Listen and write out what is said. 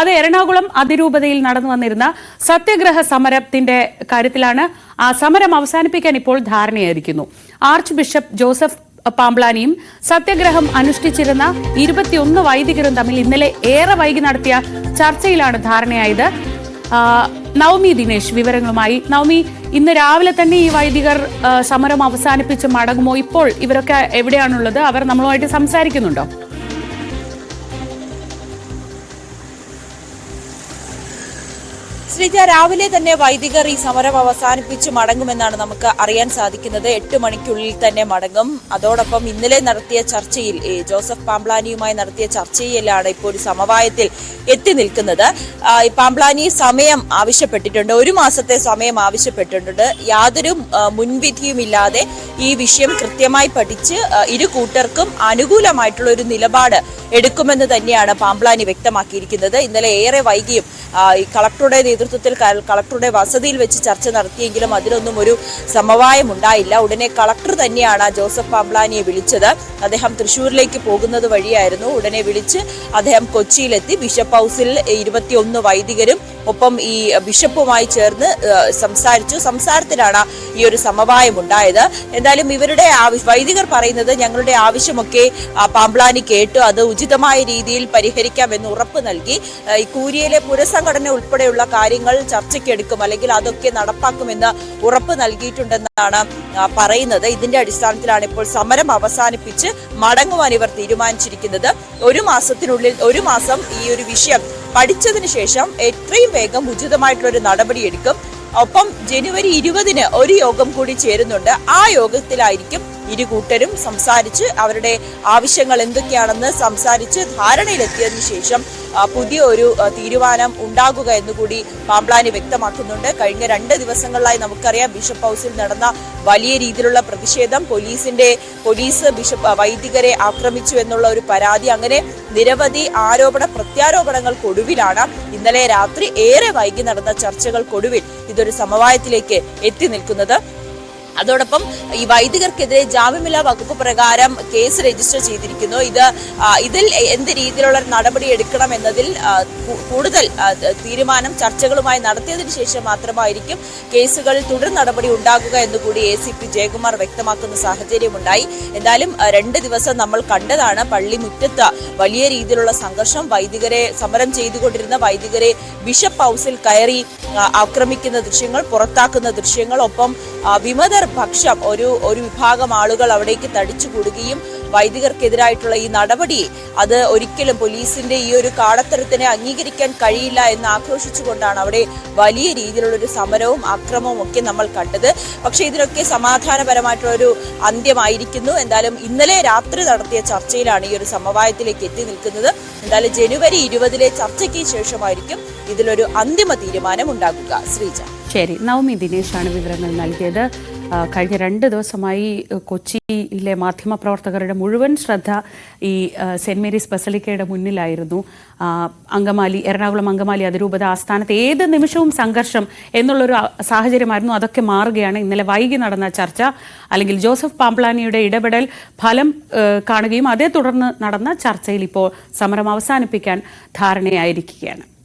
അത് എറണാകുളം അതിരൂപതയിൽ നടന്നു വന്നിരുന്ന സത്യഗ്രഹ സമരത്തിന്റെ കാര്യത്തിലാണ് ആ സമരം അവസാനിപ്പിക്കാൻ ഇപ്പോൾ ധാരണയായിരിക്കുന്നു. ആർച്ച് ബിഷപ്പ് ജോസഫ് പാംബ്ലാനിയും സത്യഗ്രഹം അനുഷ്ഠിച്ചിരുന്ന ഇരുപത്തിയൊന്ന് വൈദികരും തമ്മിൽ ഇന്നലെ ഏറെ വൈകി നടത്തിയ ചർച്ചയിലാണ് ധാരണയായത്. നവമി ദിനേശ് വിവരങ്ങളുമായി. നവമി ഇന്ന് രാവിലെ തന്നെ ഈ വൈദികർ സമരം അവസാനിപ്പിച്ച് മടങ്ങുമോ? ഇപ്പോൾ ഇവരൊക്കെ എവിടെയാണുള്ളത്? അവർ നമ്മളുമായിട്ട് സംസാരിക്കുന്നുണ്ടോ? ശ്രീജ രാവിലെ തന്നെ വൈദികർ ഈ സമരം അവസാനിപ്പിച്ച് മടങ്ങുമെന്നാണ് നമുക്ക് അറിയാൻ സാധിക്കുന്നത്. എട്ട് മണിക്കുള്ളിൽ തന്നെ മടങ്ങും. അതോടൊപ്പം ഇന്നലെ നടത്തിയ ചർച്ചയിൽ ജോസഫ് പാംബ്ലാനിയുമായി നടത്തിയ ചർച്ചയിലാണ് ഇപ്പോൾ ഒരു സമവായത്തിൽ എത്തി നിൽക്കുന്നത്. പാംപ്ലാനി സമയം ആവശ്യപ്പെട്ടിട്ടുണ്ട്. ഒരു മാസത്തെ സമയം ആവശ്യപ്പെട്ടിട്ടുണ്ട്. യാതൊരു മുൻവിധിയുമില്ലാതെ ഈ വിഷയം കൃത്യമായി പഠിച്ച് ഇരു കൂട്ടർക്കും അനുകൂലമായിട്ടുള്ള ഒരു നിലപാട് എടുക്കുമെന്ന് തന്നെയാണ് പാമ്പ്ലാനി വ്യക്തമാക്കിയിരിക്കുന്നത്. ഇന്നലെ ഏറെ വൈകിയും കളക്ടറുടെ നേതൃത്വത്തിൽ കളക്ടറുടെ വസതിയിൽ വെച്ച് ചർച്ച നടത്തിയെങ്കിലും അതിലൊന്നും ഒരു സമവായം ഉണ്ടായില്ല. ഉടനെ കളക്ടർ തന്നെയാണ് ജോസഫ് പാമ്പ്ലാനിയെ വിളിച്ചത്. അദ്ദേഹം തൃശ്ശൂരിലേക്ക് പോകുന്നത് വഴിയായിരുന്നു. ഉടനെ വിളിച്ച് അദ്ദേഹം കൊച്ചിയിലെത്തി. ബിഷപ്പ് ഹൗസിൽ ഇരുപത്തിയൊന്ന് വൈദികരും ഒപ്പം ഈ ബിഷപ്പുമായി ചേർന്ന് സംസാരിച്ചു. സംസാരത്തിലാണ് ഈ ഒരു സമവായം ഉണ്ടായത്. എന്തായാലും ഇവരുടെ വൈദികർ പറയുന്നത് ഞങ്ങളുടെ ആവശ്യമൊക്കെ പാമ്പ്ലാനി കേട്ടു അത് ഉചിതമായ രീതിയിൽ പരിഹരിക്കാമെന്ന് ഉറപ്പ് നൽകി. ഈ കൂരിയയിലെ പുരസംഘടന ഉൾപ്പെടെയുള്ള കാര്യങ്ങൾ ചർച്ചയ്ക്കെടുക്കും അല്ലെങ്കിൽ അതൊക്കെ നടപ്പാക്കുമെന്ന് ഉറപ്പ് നൽകിയിട്ടുണ്ടെന്നാണ് പറയുന്നത്. ഇതിന്റെ അടിസ്ഥാനത്തിലാണ് ഇപ്പോൾ സമരം അവസാനിപ്പിച്ച് മടങ്ങുവാൻ ഇവർ തീരുമാനിച്ചിരിക്കുന്നത്. ഒരു മാസത്തിനുള്ളിൽ ഒരു മാസം ഈ ഒരു വിഷയം പഠിച്ചതിന് ശേഷം എത്രയും വേഗം ഉചിതമായിട്ടുള്ള ഒരു നടപടി എടുക്കും ഒപ്പം ജനുവരി ഇരുപതിന് ഒരു യോഗം കൂടി ചേരുന്നുണ്ട്. ആ യോഗത്തിലായിരിക്കും ഇരു കൂട്ടരും സംസാരിച്ച് അവരുടെ ആവശ്യങ്ങൾ എന്തൊക്കെയാണെന്ന് സംസാരിച്ച് ധാരണയിലെത്തിയതിനു ശേഷം പുതിയ ഒരു തീരുമാനം ഉണ്ടാകുക എന്നുകൂടി പാംപ്ലാനി വ്യക്തമാക്കുന്നുണ്ട്. കഴിഞ്ഞ രണ്ട് ദിവസങ്ങളിലായി നമുക്കറിയാം ബിഷപ്പ് ഹൗസിൽ നടന്ന വലിയ രീതിയിലുള്ള പ്രതിഷേധം പോലീസിന്റെ പോലീസ് ബിഷപ്പ് വൈദികരെ ആക്രമിച്ചു എന്നുള്ള ഒരു പരാതി അങ്ങനെ നിരവധി ആരോപണ പ്രത്യാരോപണങ്ങൾക്കൊടുവിലാണ് ഇന്നലെ രാത്രി ഏറെ വൈകി നടന്ന ചർച്ചകൾക്കൊടുവിൽ ഇതൊരു സമവായത്തിലേക്ക് എത്തി നിൽക്കുന്നത്. അതോടൊപ്പം ഈ വൈദികർക്കെതിരെ ജാമ്യമില്ലാ വകുപ്പ് പ്രകാരം കേസ് രജിസ്റ്റർ ചെയ്തിരിക്കുന്നു. ഇത് ഇതിൽ എന്ത് രീതിയിലുള്ള നടപടി എടുക്കണം എന്നതിൽ കൂടുതൽ തീരുമാനം ചർച്ചകളുമായി നടത്തിയതിനു ശേഷം മാത്രമായിരിക്കും കേസുകളിൽ തുടർ നടപടി ഉണ്ടാകുക എന്നുകൂടി എ സി പി ജയകുമാർ വ്യക്തമാക്കുന്ന സാഹചര്യമുണ്ടായി. എന്തായാലും രണ്ട് ദിവസം നമ്മൾ കണ്ടതാണ് പള്ളി മുറ്റത്ത് വലിയ രീതിയിലുള്ള സംഘർഷം. വൈദികരെ സമരം ചെയ്തുകൊണ്ടിരുന്ന വൈദികരെ ബിഷപ്പ് ഹൗസിൽ കയറി ആക്രമിക്കുന്ന ദൃശ്യങ്ങൾ പുറത്താക്കുന്ന ദൃശ്യങ്ങൾ ഒപ്പം വിമതർ പക്ഷം ഒരു ഒരു വിഭാഗം ആളുകൾ അവിടേക്ക് തടിച്ചു കൂടുകയും വൈദികർക്കെതിരായിട്ടുള്ള ഈ നടപടി അത് ഒരിക്കലും പോലീസിന്റെ ഈ ഒരു കാടത്തരത്തിനെ അംഗീകരിക്കാൻ കഴിയില്ല എന്ന് ആക്രോശിച്ചുകൊണ്ടാണ് അവിടെ വലിയ രീതിയിലുള്ള ഒരു സമരവും അക്രമവും ഒക്കെ നമ്മൾ കണ്ടത്. പക്ഷേ ഇതിനൊക്കെ സമാധാനപരമായിട്ടുള്ള ഒരു അന്ത്യമായിരിക്കുന്നു. എന്തായാലും ഇന്നലെ രാത്രി നടത്തിയ ചർച്ചയിലാണ് ഈ ഒരു സമവായത്തിലേക്ക് എത്തി നിൽക്കുന്നത്. എന്തായാലും ജനുവരി ഇരുപതിലെ ചർച്ചയ്ക്ക് ശേഷമായിരിക്കും ഇതിലൊരു അന്തിമ തീരുമാനം ഉണ്ടാകുക. ശ്രീജ. ശരി. നവമി ദിനേശാണ് വിവരങ്ങൾ നൽകിയത്. കഴിഞ്ഞ രണ്ട് ദിവസമായി കൊച്ചിയിലെ മാധ്യമപ്രവർത്തകരുടെ മുഴുവൻ ശ്രദ്ധ ഈ ആ, സെന്റ് മേരീസ് ബസലിക്കയുടെ മുന്നിലായിരുന്നു. അങ്കമാലി എറണാകുളം അങ്കമാലി അതിരൂപത ആസ്ഥാനത്ത് ഏത് നിമിഷവും സംഘർഷം എന്നുള്ളൊരു സാഹചര്യമായിരുന്നു. അതൊക്കെ മാറുകയാണ്. ഇന്നലെ വൈകി നടന്ന ചർച്ച അല്ലെങ്കിൽ ജോസഫ് പാംപ്ലാനിയുടെ ഇടപെടൽ ഫലം കാണുകയും അതേ തുടർന്ന് നടന്ന ചർച്ചയിൽ ഇപ്പോൾ സമരം അവസാനിപ്പിക്കാൻ ധാരണയായിരിക്കുകയാണ്.